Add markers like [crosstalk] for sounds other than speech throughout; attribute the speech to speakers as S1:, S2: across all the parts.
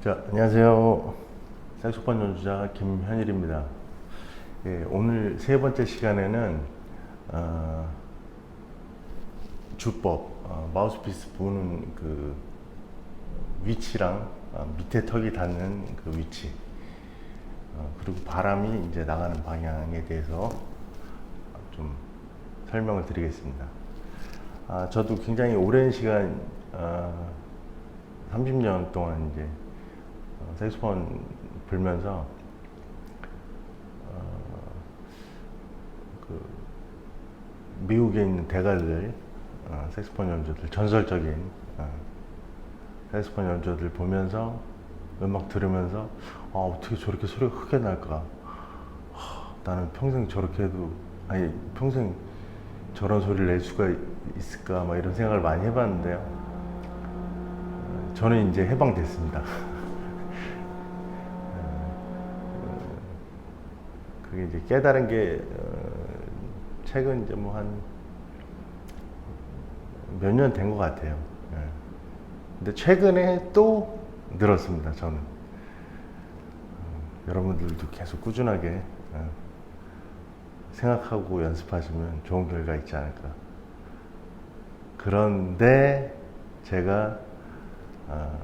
S1: 자, 안녕하세요. 색소폰 연주자 김현일입니다. 예, 오늘 세 번째 시간에는 어, 주법, 어, 마우스피스 부는 그 위치랑 어, 밑에 턱이 닿는 그 위치, 어, 그리고 바람이 이제 나가는 방향에 대해서 좀 설명을 드리겠습니다. 아, 저도 굉장히 오랜 시간, 어, 30년 동안 이제 어, 색소폰 불면서 어, 그 미국에 있는 대가들 어, 색소폰 연주들 전설적인 어, 색소폰 연주들 보면서 음악 들으면서 아 어떻게 저렇게 소리가 크게 날까? 하, 나는 평생 저렇게 해도 아니 평생 저런 소리를 낼 수가 있을까? 막 이런 생각을 많이 해봤는데요. 어, 저는 이제 해방됐습니다 [laughs] 그게 이제 깨달은 게 어, 최근 이제 뭐 한 몇 년 된 것 같아요. 예. 근데 최근에 또 늘었습니다. 저는 어, 여러분들도 계속 꾸준하게 어, 생각하고 연습하시면 좋은 결과 있지 않을까. 그런데 제가 어,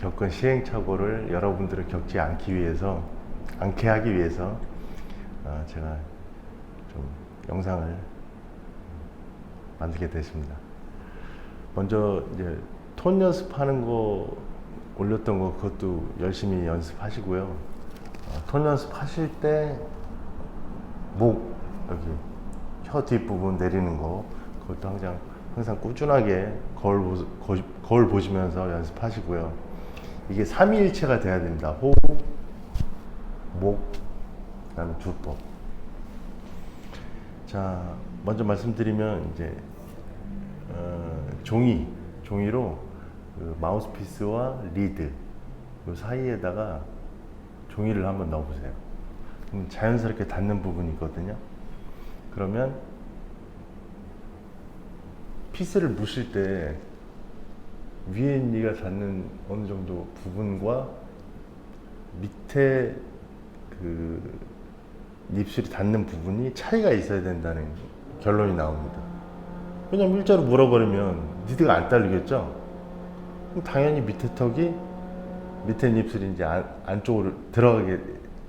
S1: 겪은 시행착오를 여러분들을 겪지 않기 위해서 않게 하기 위해서 어, 제가 좀 영상을 만들게 됐습니다. 먼저 이제 톤 연습하는 거 올렸던 거 그것도 열심히 연습하시고요. 어, 톤 연습하실 때 목 여기 혀 뒷부분 내리는 거 그것도 항상 항상 꾸준하게 거울, 보, 거, 거울 보시면서 연습하시고요. 이게 삼위일체가 돼야 됩니다. 호흡, 목, 그다음에 주법. 자, 먼저 말씀드리면 이제 어, 종이, 종이로 그 마우스피스와 리드 요 사이에다가 종이를 한번 넣어보세요. 그럼 자연스럽게 닿는 부분이 있거든요. 그러면 피스를 무실 때 위에 니가 닿는 어느 정도 부분과 밑에 그 입술이 닿는 부분이 차이가 있어야 된다는 결론이 나옵니다. 왜냐면 일자로 물어버리면 니드가 안 딸리겠죠? 당연히 밑에 턱이 밑에 입술이 이제 안, 안쪽으로 들어가게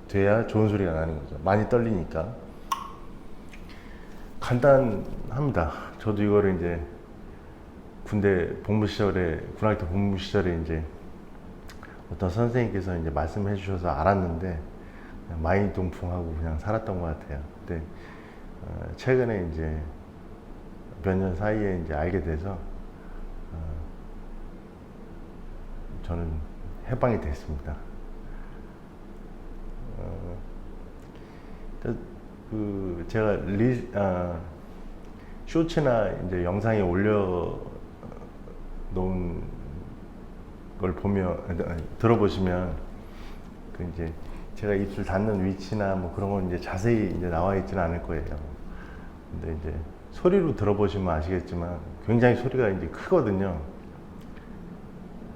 S1: 돼야 좋은 소리가 나는 거죠. 많이 떨리니까. 간단합니다. 저도 이거를 이제 군대 복무 시절에 군학교 복무 시절에 이제 어떤 선생님께서 이제 말씀해 주셔서 알았는데 그냥 마이동풍하고 그냥 살았던 것 같아요. 근데 어, 최근에 이제 몇 년 사이에 이제 알게 돼서 어, 저는 해방이 됐습니다. 어, 그- 그 제가 리, 아, 쇼츠나 이제 영상에 올려 놓은 걸 보면 들어보시면 그 이제 제가 입술 닿는 위치나 뭐 그런 건 이제 자세히 이제 나와 있지는 않을 거예요. 근데 이제 소리로 들어보시면 아시겠지만 굉장히 소리가 이제 크거든요.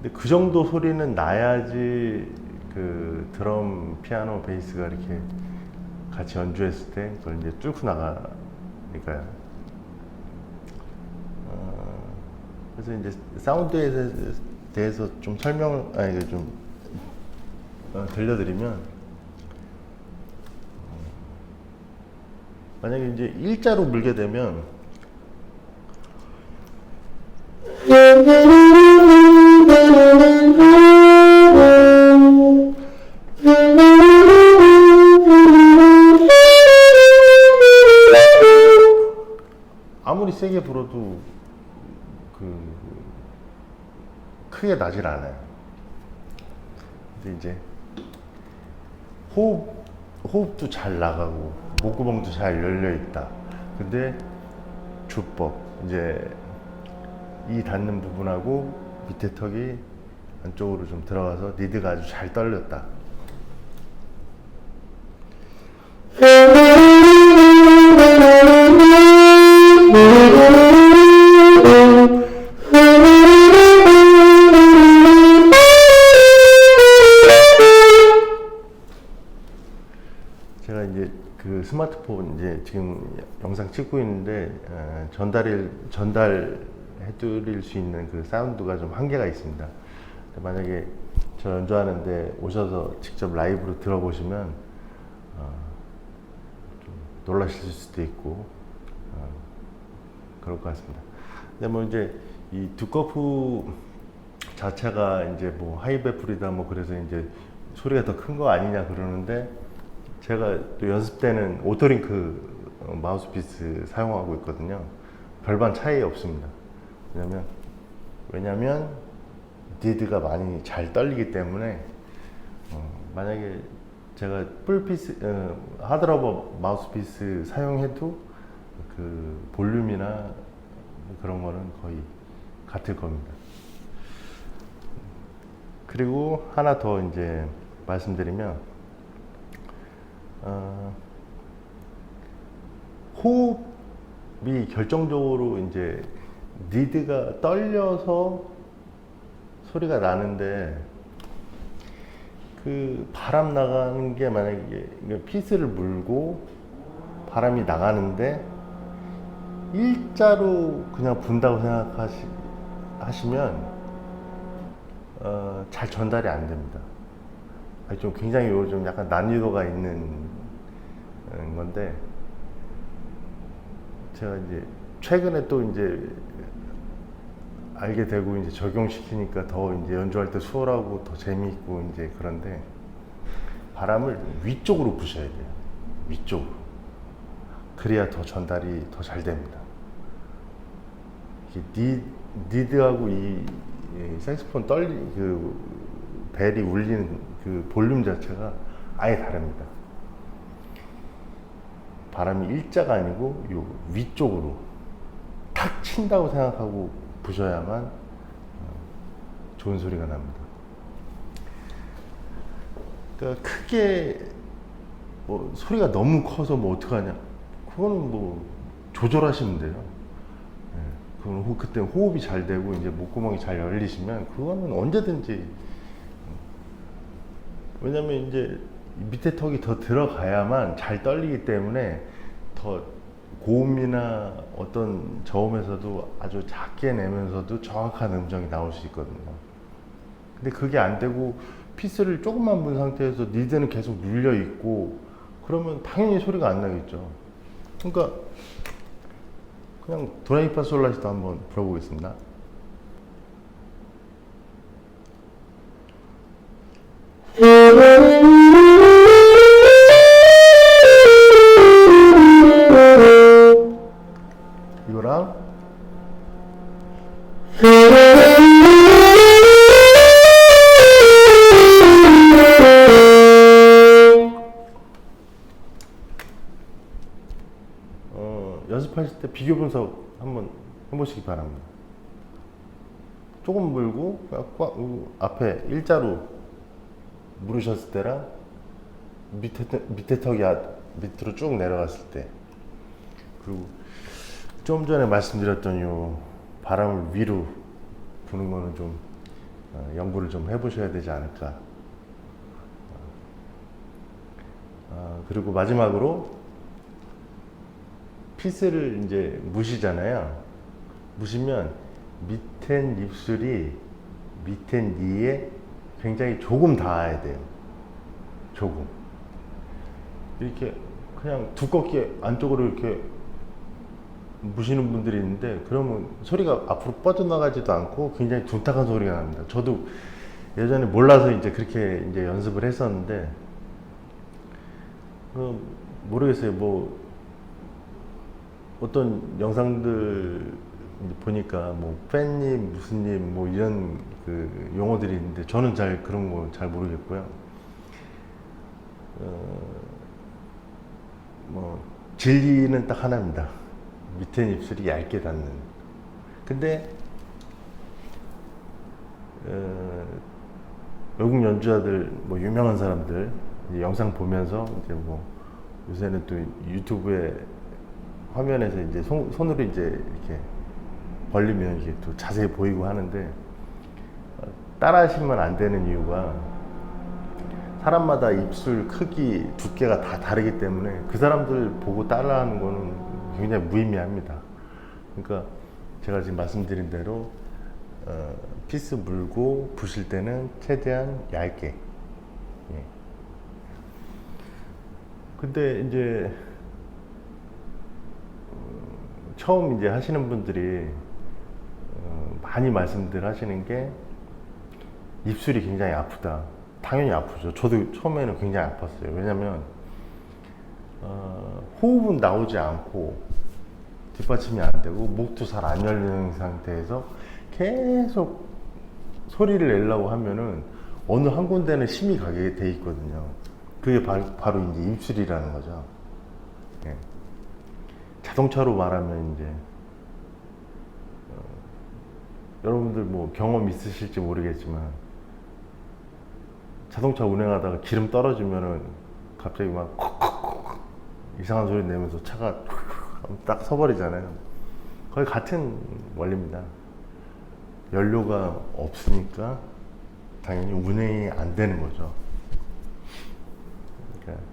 S1: 근데 그 정도 소리는 나야지 그 드럼, 피아노, 베이스가 이렇게 같이 연주했을 때 그걸 이제 뚫고 나가니까요. 어, 그래서 이제 사운드에 대해서- 좀 설명을 아니 좀 어, 들려드리면 만약에 이제 일자로 물게 되면 아무리 세게 불어도 그 크게 나질 않아요. 근데 이제 호흡 호흡도 잘 나가고 목구멍도 잘 열려 있다. 근데 주법 이제 이 닿는 부분하고 밑에 턱이 안쪽으로 좀 들어가서 리드가 아주 잘 떨렸다. 스마트폰 이제 지금 영상 찍고 있는데 어, 전달일 전달해드릴 수 있는 그 사운드가 좀 한계가 있습니다. 만약에 저 연주하는데 오셔서 직접 라이브로 들어보시면 어, 좀 놀라실 수도 있고 어, 그럴 것 같습니다. 근데 뭐 이제 이 두꺼프 자체가 이제 뭐 하이베풀이다 뭐 그래서 이제 소리가 더 큰 거 아니냐 그러는데 제가 또 연습 때는 오토링크 어, 마우스피스 사용하고 있거든요. 별반 차이 없습니다. 왜냐면 왜냐면 디드가 많이 잘 떨리기 때문에 어, 만약에 제가 풀피스 어, 하드러버 마우스피스 사용해도 그 볼륨이나 그런 거는 거의 같을 겁니다. 그리고 하나 더 이제 말씀드리면 어, 호흡이 결정적으로 이제 니드가 떨려서 소리가 나는데 그 바람 나가는 게 만약에 피스를 물고 바람이 나가는데 일자로 그냥 분다고 생각하시 하시면 어, 잘 전달이 안 됩니다. 좀 굉장히 요즘 약간 난이도가 있는 어, 건데 제가 이제 최근에 또 이제 알게 되고 이제 적용시키니까 더 이제 연주할 때 수월하고 더 재미있고 이제 그런데 바람을 위쪽으로 부셔야 돼요. 위쪽으로. 그래야 더 전달이 더 잘 됩니다. 니, 니드하고 이, 이 색소폰 떨리 그 벨이 울리는 그 볼륨 자체가 아예 다릅니다. 바람이 일자가 아니고 요 위쪽으로 탁 친다고 생각하고 부셔야만 어, 좋은 소리가 납니다. 그러니까 크게 뭐 소리가 너무 커서 뭐 어떡하냐 그거는 뭐 조절하시면 돼요. 예, 그건 호, 그때 호흡이 잘 되고 이제 목구멍이 잘 열리시면 그거는 언제든지 음, 왜냐면 이제 밑에 턱이 더 들어가야만 잘 떨리기 때문에 더 고음이나 어떤 저음에서도 아주 작게 내면서도 정확한 음정이 나올 수 있거든요. 근데 그게 안 되고 피스를 조금만 분 상태에서 니드는 계속 눌려 있고 그러면 당연히 소리가 안 나겠죠. 그러니까 그냥 도레미파 솔라시도 한번 불어보겠습니다. 비교 분석 한번 해보시기 바랍니다. 조금 물고 우, 앞에 일자로 물으셨을 때랑 밑에 턱- 밑에 턱이 아- 밑으로 쭉 내려갔을 때 그리고 좀 전에 말씀드렸던 요 바람을 위로 부는 거는 좀 어, 연구를 좀 해보셔야 되지 않을까. 어, 그리고 마지막으로 피스를 이제 무시잖아요. 무시면 밑엔 입술이 밑엔 이에 굉장히 조금 닿아야 돼요. 조금. 이렇게 그냥 두껍게 안쪽으로 이렇게 무시는 분들이 있는데 그러면 소리가 앞으로 뻗어나가지도 않고 굉장히 둔탁한 소리가 납니다. 저도 예전에 몰라서 이제 그렇게 이제 연습을 했었는데 어, 모르겠어요. 뭐 어떤 영상들 보니까 뭐 팬님 무슨님 뭐 이런 그 용어들이 있는데 저는 잘 그런 거 잘 모르겠고요. 어, 뭐 진리는 딱 하나입니다. 밑에 입술이 얇게 닿는. 근데 어, 외국 연주자들 뭐 유명한 사람들 영상 보면서 이제 뭐 요새는 또 유튜브에 화면에서 이제 손, 손으로 이제 이렇게 벌리면 이게 또 자세히 보이고 하는데 어, 따라 하시면 안 되는 이유가 사람마다 입술 크기, 두께가 다 다르기 때문에 그 사람들 보고 따라 하는 거는 굉장히 무의미합니다. 그러니까 제가 지금 말씀드린 대로 어, 피스 물고 부실 때는 최대한 얇게. 예. 근데 이제 어, 처음 이제 하시는 분들이 어, 많이 말씀들 하시는 게 입술이 굉장히 아프다. 당연히 아프죠. 저도 처음에는 굉장히 아팠어요. 왜냐면 어, 호흡은 나오지 않고 뒷받침이 안 되고 목도 잘 안 열리는 상태에서 계속 소리를 내려고 하면은 어느 한 군데는 심이 가게 돼 있거든요. 그게 바, 바로 이제 입술이라는 거죠. 예. 자동차로 말하면 이제 어, 여러분들 뭐 경험 있으실지 모르겠지만 자동차 운행하다가 기름 떨어지면은 갑자기 막 콕콕콕 이상한 소리 내면서 차가 딱 서버리잖아요. 거의 같은 원리입니다. 연료가 없으니까 당연히 운행이 안 되는 거죠. 그러니까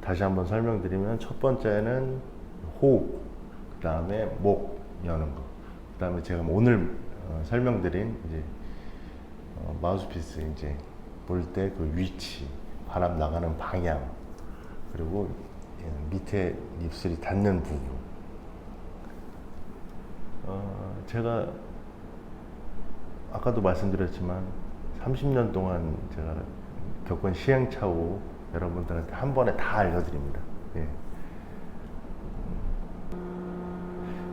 S1: 다시 한번 설명드리면 첫 번째는 호흡, 그 다음에 목 여는 거, 그 다음에 제가 오늘 어, 설명드린 이제 어, 마우스피스 이제 볼 때 그 위치, 바람 나가는 방향, 그리고 예, 밑에 입술이 닿는 부분. 어, 제가 아까도 말씀드렸지만 30년 동안 제가 겪은 시행착오 여러분들한테 한 번에 다 알려드립니다. 예.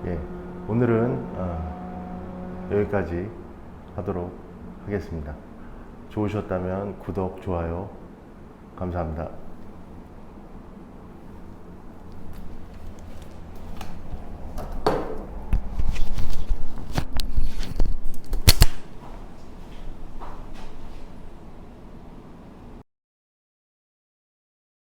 S1: 예, 오늘은 어, 여기까지 하도록 하겠습니다. 좋으셨다면 구독, 좋아요 감사합니다.